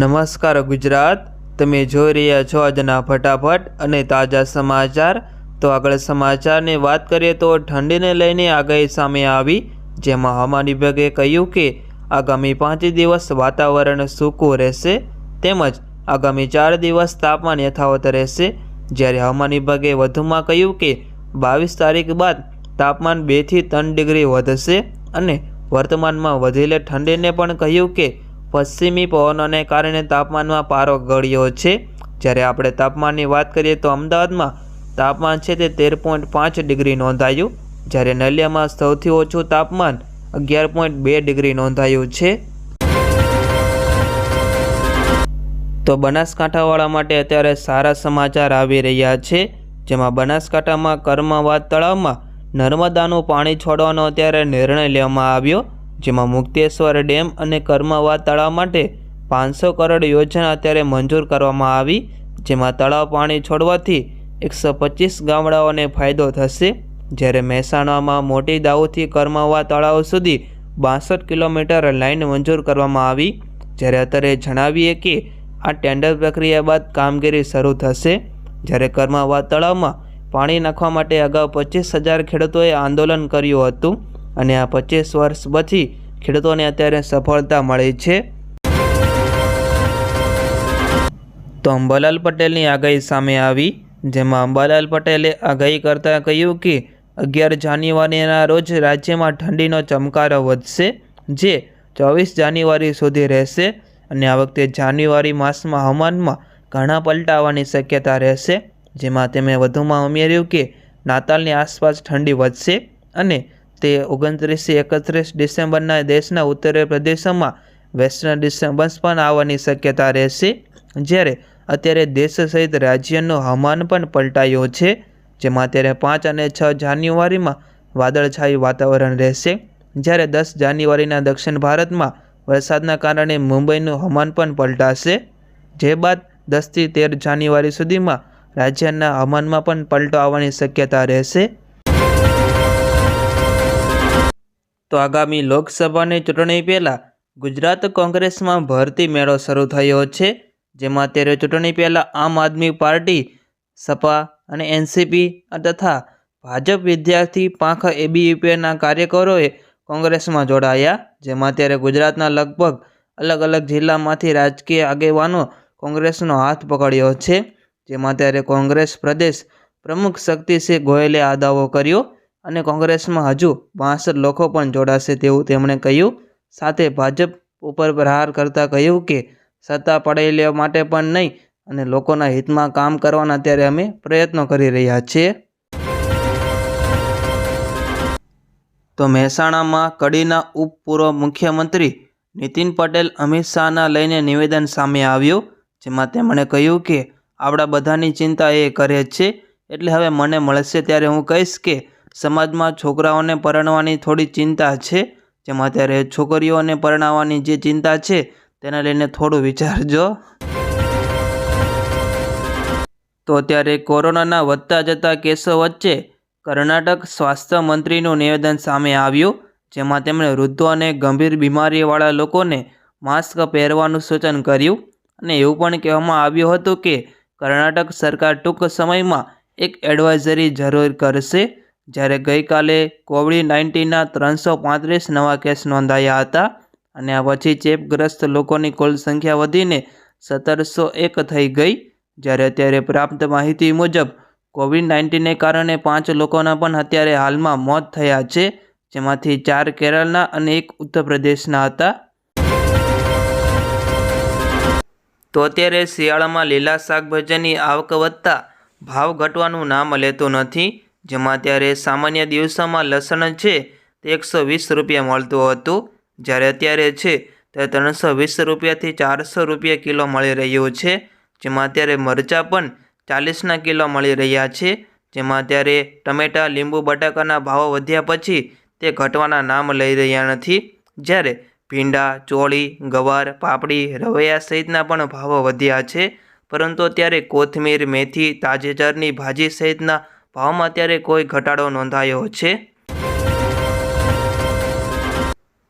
નમસ્કાર ગુજરાત, તમે જોઈ રહ્યા છો આજના ફટાફટ અને તાજા સમાચાર. તો આગળ સમાચારની વાત કરીએ તો ઠંડીને લઈને આગાહી સામે આવી, જેમાં હવામાન વિભાગે કહ્યું કે આગામી પાંચ દિવસ વાતાવરણ સૂકું રહેશે, તેમજ આગામી ચાર દિવસ તાપમાન યથાવત રહેશે. જ્યારે હવામાન વિભાગે વધુમાં કહ્યું કે બાવીસ તારીખ બાદ તાપમાન બેથી ત્રણ ડિગ્રી વધશે અને વર્તમાનમાં વધેલી ઠંડીને પણ કહ્યું કે પશ્ચિમી પવનોને કારણે તાપમાનમાં પારો ગળ્યો છે. જ્યારે આપણે તાપમાનની વાત કરીએ તો અમદાવાદમાં તાપમાન છે તે તેર પોઈન્ટ પાંચ ડિગ્રી નોંધાયું. જ્યારે નલિયામાં સૌથી ઓછું તાપમાન અગિયાર પોઈન્ટ બે ડિગ્રી નોંધાયું છે. તો બનાસકાંઠાવાળા માટે અત્યારે સારા સમાચાર આવી રહ્યા છે. જેમાં બનાસકાંઠામાં કર્મવાદ તળાવમાં નર્મદાનું પાણી છોડવાનો અત્યારે નિર્ણય લેવામાં આવ્યો. જેમાં મુક્તેશ્વર ડેમ અને કર્મવા તળાવ માટે પાંચસો કરોડ યોજના અત્યારે મંજૂર કરવામાં આવી, જેમાં તળાવ પાણી છોડવાથી એકસો પચીસ ગામડાઓને ફાયદો થશે. જ્યારે મહેસાણામાં મોટી દાઉથી કર્મવા તળાવ સુધી બાસઠ કિલોમીટર લાઇન મંજૂર કરવામાં આવી. જ્યારે અત્યારે જણાવીએ કે આ ટેન્ડર પ્રક્રિયા બાદ કામગીરી શરૂ થશે. જ્યારે કર્મવા તળાવમાં પાણી નાખવા માટે અગાઉ પચીસ હજાર ખેડૂતોએ આંદોલન કર્યું હતું. અને આ પચીસ વર્ષ પછી ખેડૂતોને અત્યારે સફળતા મળી છે. તો અંબાલાલ પટેલની આગાહી સામે આવી, જેમાં અંબાલાલ પટેલે આગાહી કરતાં કહ્યું કે, અગિયાર જાન્યુઆરીના રોજ રાજ્યમાં ઠંડીનો ચમકારો વધશે, જે ચોવીસ જાન્યુઆરી સુધી રહેશે અને આ વખતે જાન્યુઆરી માસમાં હવામાનમાં ઘણા પલટાવાની શક્યતા રહેશે, જેમાં તેમણે વધુમાં ઉમેર્યું કે, નાતાલની આસપાસ ઠંડી વધશે અને તે ઓગણત્રીસથી એકત્રીસ ડિસેમ્બરના દેશના ઉત્તરીય પ્રદેશોમાં વેસ્ટર્ન ડિસ્ટર્બન્સ પણ આવવાની શક્યતા રહેશે, જ્યારે અત્યારે દેશ સહિત રાજ્યનું હવામાન પણ પલટાયું છે, જેમાં અત્યારે પાંચ અને છ જાન્યુઆરીમાં વાદળછાયું વાતાવરણ રહેશે, જ્યારે દસ જાન્યુઆરીના દક્ષિણ ભારતમાં વરસાદના કારણે મુંબઈનું હવામાન પણ પલટાશે, જે બાદ દસથી તેર જાન્યુઆરી સુધીમાં રાજ્યના હવામાનમાં પણ પલટો આવવાની શક્યતા રહેશે. તો આગામી લોકસભાની ચૂંટણી પહેલાં ગુજરાત કોંગ્રેસમાં ભરતી મેળો શરૂ થયો છે, જેમાં અત્યારે ચૂંટણી પહેલાં આમ આદમી પાર્ટી, સપા અને એનસીપી તથા ભાજપ વિદ્યાર્થી પાંખ એબીયુપીના કાર્યકરોએ કોંગ્રેસમાં જોડાયા, જેમાં અત્યારે ગુજરાતના લગભગ અલગ અલગ જિલ્લામાંથી રાજકીય આગેવાનો કોંગ્રેસનો હાથ પકડ્યો છે, જેમાં અત્યારે કોંગ્રેસ પ્રદેશ પ્રમુખ શક્તિસિંહ ગોયલે આ દાવો કર્યો અને કોંગ્રેસમાં હજુ બાસઠ લોકો પણ જોડાશે તેવું તેમણે કહ્યું. સાથે ભાજપ ઉપર પ્રહાર કરતાં કહ્યું કે સત્તા પડાવી લેવા માટે પણ નહીં અને લોકોના હિતમાં કામ કરવાના અત્યારે અમે પ્રયત્નો કરી રહ્યા છીએ. તો મહેસાણામાં કડીના ઉપપૂર્વ મુખ્યમંત્રી નીતિન પટેલ અમિત શાહના લઈને નિવેદન સામે આવ્યું, જેમાં તેમણે કહ્યું કે આપણા બધાની ચિંતા એ કરે છે, એટલે હવે મને મળશે ત્યારે હું કહીશ કે સમાજમાં છોકરાઓને પરણવાની થોડી ચિંતા છે? જેમાં અત્યારે છોકરીઓને પરણાવવાની જે ચિંતા છે, તેને લઈને થોડું વિચારજો તો અત્યારે કોરોનાના વધતા જતા કેસો વચ્ચે કર્ણાટક સ્વાસ્થ્ય મંત્રીનું નિવેદન સામે આવ્યું, જેમાં તેમણે વૃદ્ધો અને ગંભીર બીમારીવાળા લોકોને માસ્ક પહેરવાનું સૂચન કર્યું. અને એવું પણ કહેવામાં આવ્યું હતું કે કર્ણાટક સરકાર ટૂંક સમયમાં એક એડવાઇઝરી જરૂર કરશે. જ્યારે ગઈકાલે કોવિડ નાઇન્ટીનના ત્રણસો પાંત્રીસ નવા કેસ નોંધાયા હતા અને આ પછી ચેપગ્રસ્ત લોકોની કુલ સંખ્યા વધીને સત્તરસો એક થઈ ગઈ, જ્યારે અત્યારે પ્રાપ્ત માહિતી મુજબ કોવિડ નાઇન્ટીનને કારણે પાંચ લોકોના પણ અત્યારે હાલમાં મોત થયા છે, જેમાંથી ચાર કેરળના અને એક ઉત્તર પ્રદેશના હતા. તો અત્યારે શિયાળામાં લીલા શાકભાજીની આવક વધતા ભાવ ઘટવાનું નામ લેતું નથી. જેમાં અત્યારે સામાન્ય દિવસોમાં લસણ છે તે એકસો વીસ રૂપિયા મળતું હતું. જ્યારે અત્યારે છે તે ત્રણસો વીસ રૂપિયાથી ચારસો રૂપિયા કિલો મળી રહ્યું છે. જેમાં અત્યારે મરચાં પણ ચાલીસના કિલો મળી રહ્યા છે. જેમાં અત્યારે ટમેટાં, લીંબુ, બટાકાના ભાવો વધ્યા પછી તે ઘટવાના નામ લઈ રહ્યા નથી. જ્યારે ભીંડા, ચોળી, ગવાર, પાપડી, રવૈયા સહિતના પણ ભાવો વધ્યા છે. પરંતુ અત્યારે કોથમીર, મેથી, તાજેતરની ભાજી સહિતના ભાવમાં અત્યારે કોઈ ઘટાડો નોંધાયો છે?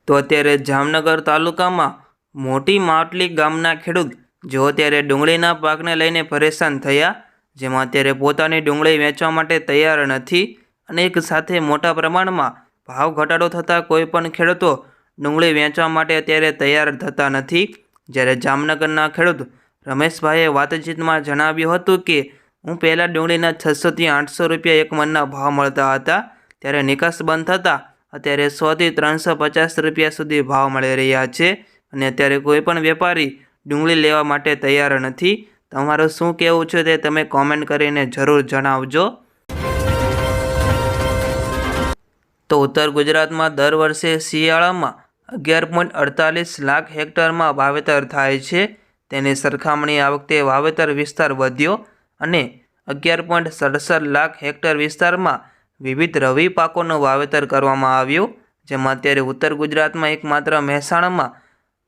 તો અત્યારે જામનગર તાલુકામાં મોટી માટલી ગામના ખેડૂત જો અત્યારે ડુંગળીના પાકને લઈને પરેશાન થયા, જેમાં અત્યારે પોતાની ડુંગળી વેચવા માટે તૈયાર નથી અને એક સાથે મોટા પ્રમાણમાં ભાવ ઘટાડો થતાં કોઈ પણ ખેડૂતો ડુંગળી વેચવા માટે અત્યારે તૈયાર થતા નથી. જ્યારે જામનગરના ખેડૂત રમેશભાઈએ વાતચીતમાં જણાવ્યું હતું કે હું પહેલાં ડુંગળીના છસોથી આઠસો રૂપિયા એક મણના ભાવ મળતા હતા, ત્યારે નિકાસ બંધ થતાં અત્યારે સોથી ત્રણસો પચાસ રૂપિયા સુધી ભાવ મળી રહ્યા છે અને અત્યારે કોઈ પણ વેપારી ડુંગળી લેવા માટે તૈયાર નથી. તમારું શું કહેવું છે તે તમે કોમેન્ટ કરીને જરૂર જણાવજો. તો ઉત્તર ગુજરાતમાં દર વર્ષે શિયાળામાં અગિયાર પોઈન્ટ અડતાલીસ લાખ હેક્ટરમાં વાવેતર થાય છે. તેની સરખામણી આ વખતે વાવેતર વિસ્તાર વધ્યો. અને અગિયાર પોઈન્ટ સડસઠ લાખ હેક્ટર વિસ્તારમાં વિવિધ રવિ પાકોનું વાવેતર કરવામાં આવ્યું, જેમાં અત્યારે ઉત્તર ગુજરાતમાં એકમાત્ર મહેસાણામાં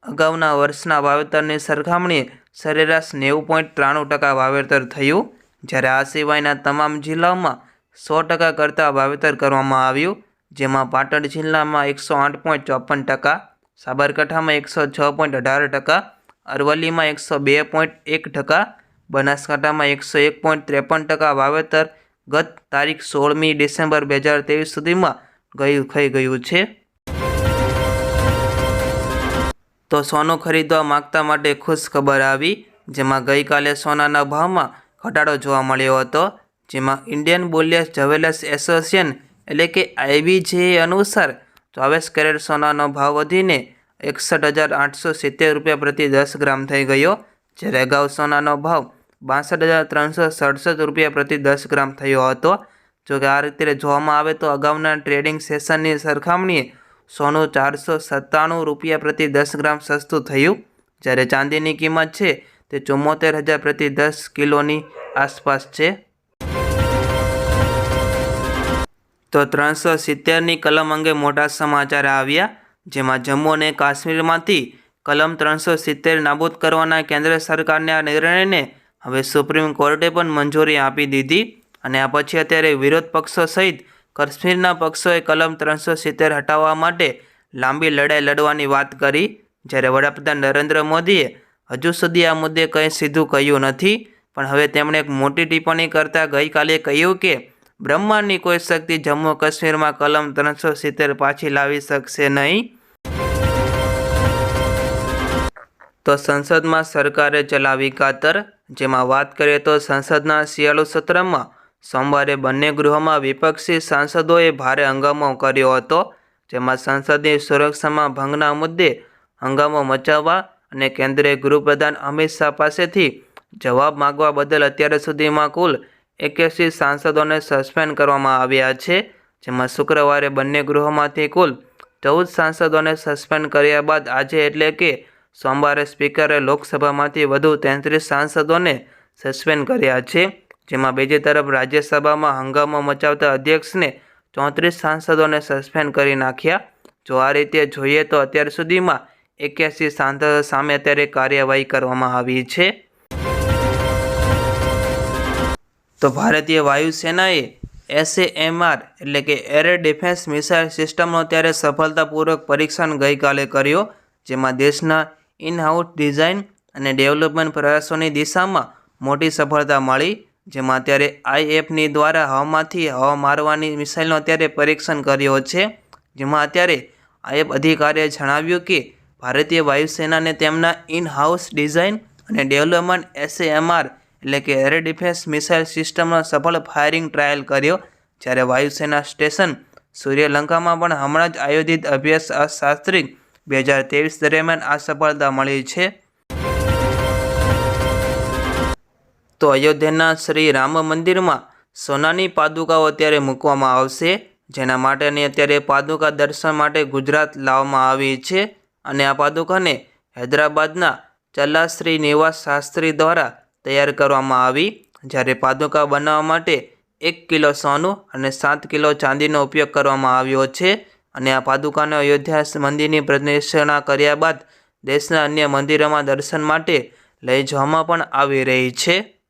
અગાઉના વર્ષના વાવેતરની સરખામણીએ સરેરાશ નેવું પોઈન્ટ ત્રાણું ટકા વાવેતર થયું, જ્યારે આ સિવાયના તમામ જિલ્લાઓમાં સો ટકા કરતાં વાવેતર કરવામાં આવ્યું, જેમાં પાટણ જિલ્લામાં એકસો આઠ પોઈન્ટ ચોપન ટકા, સાબરકાંઠામાં એકસો છ પોઈન્ટ અઢાર ટકા, અરવલ્લીમાં એકસો બે પોઈન્ટ એક ટકા બનાસકાંઠામાં એકસો એક પોઈન્ટ ત્રેપન ટકા વાવેતર ગત તારીખ સોળમી ડિસેમ્બર બે હજાર ત્રેવીસ સુધીમાં ગયું, થઈ ગયું છે. તો સોનું ખરીદવા માગતા માટે ખુશ ખબર આવી, જેમાં ગઈકાલે સોનાના ભાવમાં ઘટાડો જોવા મળ્યો હતો, જેમાં ઇન્ડિયન બુલિયસ જવેલર્સ એસોસિએશન એટલે કે આઈબીજે અનુસાર ચોવીસ કેરેટ સોનાનો ભાવ વધીને એકસઠ હજાર આઠસો સિત્તેર રૂપિયા પ્રતિ દસ ગ્રામ થઈ ગયો, જ્યારે અગાઉ સોનાનો ભાવ બાસઠ હજાર ત્રણસો સડસઠ રૂપિયા પ્રતિ દસ ગ્રામ થયો હતો. જોકે આ રીતે જોવામાં આવે તો અગાઉના ટ્રેડિંગ સેશનની સરખામણીએ સોનું ચારસો સત્તાણું રૂપિયા પ્રતિ દસ ગ્રામ સસ્તું થયું. જ્યારે ચાંદીની કિંમત છે તે ચુમ્મોતેર હજાર પ્રતિ દસ કિલોની આસપાસ છે. તો ત્રણસો સિત્તેરની કલમ અંગે મોટા સમાચાર આવ્યા, જેમાં જમ્મુ અને કાશ્મીરમાંથી કલમ ત્રણસો સિત્તેર નાબૂદ કરવાના કેન્દ્ર સરકારના નિર્ણયને હવે સુપ્રીમ કોર્ટે પણ મંજૂરી આપી દીધી અને આ પછી અત્યારે વિરોધ પક્ષો સહિત કાશ્મીરના પક્ષોએ કલમ ત્રણસો સિત્તેર હટાવવા માટે લાંબી લડાઈ લડવાની વાત કરી. જ્યારે વડાપ્રધાન નરેન્દ્ર મોદીએ હજુ સુધી આ મુદ્દે કંઈ સીધું કહ્યું નથી. પણ હવે તેમણે એક મોટી ટિપ્પણી કરતાં ગઈકાલે કહ્યું કે, બ્રહ્માંડની કોઈ શક્તિ જમ્મુ કાશ્મીરમાં કલમ ત્રણસો સિત્તેર પાછી લાવી શકશે નહીં. તો સંસદમાં સરકારે ચલાવી કાતર જેમાં વાત કરીએ તો સંસદના શિયાળુ સત્રમાં સોમવારે બંને ગૃહોમાં વિપક્ષી સાંસદોએ ભારે હંગામો કર્યો હતો, જેમાં સંસદની સુરક્ષામાં ભંગના મુદ્દે હંગામો મચાવવા અને કેન્દ્રીય ગૃહપ્રધાન અમિત શાહ પાસેથી જવાબ માગવા બદલ અત્યાર સુધીમાં કુલ એક્યાસી સાંસદોને સસ્પેન્ડ કરવામાં આવ્યા છે, જેમાં શુક્રવારે બંને ગૃહોમાંથી કુલ ચૌદ સાંસદોને સસ્પેન્ડ કર્યા બાદ આજે એટલે કે સોમવારે સ્પીકરે લોકસભામાંથી વધુ તેત્રીસ સાંસદોને સસ્પેન્ડ કર્યા છે, જેમાં બીજી તરફ રાજ્યસભામાં હંગામો મચાવતા અધ્યક્ષને ચોત્રીસ સાંસદોને સસ્પેન્ડ કરી નાખ્યા. જો આ રીતે જોઈએ તો અત્યાર સુધીમાં એક્યાસી સાંસદો સામે અત્યારે કાર્યવાહી કરવામાં આવી છે. તો ભારતીય વાયુસેનાએ એસએએમઆર એટલે કે એર ડિફેન્સ મિસાઇલ સિસ્ટમનો અત્યારે સફળતાપૂર્વક પરીક્ષણ ગઈકાલે કર્યો, જેમાં દેશના ઇન હાઉસ ડિઝાઇન અને ડેવલપમેન્ટ પ્રયાસોની દિશામાં મોટી સફળતા મળી, જેમાં અત્યારે આઈએફની દ્વારા હવામાંથી હવા મારવાની મિસાઇલનો અત્યારે પરીક્ષણ કર્યો છે, જેમાં અત્યારે આઈએફ અધિકારીએ જણાવ્યું કે ભારતીય વાયુસેનાને તેમના ઇન હાઉસ ડિઝાઇન અને ડેવલપમેન્ટ એસએએમઆર એટલે કે એર ડિફેન્સ મિસાઇલ સિસ્ટમનો સફળ ફાયરિંગ ટ્રાયલ કર્યો, જ્યારે વાયુસેના સ્ટેશન સૂર્યલંકામાં પણ હમણાં જ આયોજિત અભ્યાસ શાસ્ત્રી બે હજાર ત્રેવીસ દરમિયાન આ સફળતા મળી છે. તો અયોધ્યાના શ્રી રામ મંદિરમાં સોનાની પાદુકાઓ અત્યારે મૂકવામાં આવશે, જેના માટેની અત્યારે પાદુકા દર્શન માટે ગુજરાત લાવવામાં આવી છે અને આ પાદુકાને હૈદરાબાદના ચલ્લાશ્રી નિવાસ શાસ્ત્રી દ્વારા તૈયાર કરવામાં આવી. જ્યારે પાદુકા બનાવવા માટે એક કિલો સોનું અને સાત કિલો ચાંદીનો ઉપયોગ કરવામાં આવ્યો છે. અને આ પાદુકાને અયોધ્યા મંદિરની પ્રદર્શના કર્યા બાદ દેશના અન્ય મંદિરોમાં દર્શન માટે લઈ જવામાં પણ આવી રહી છે.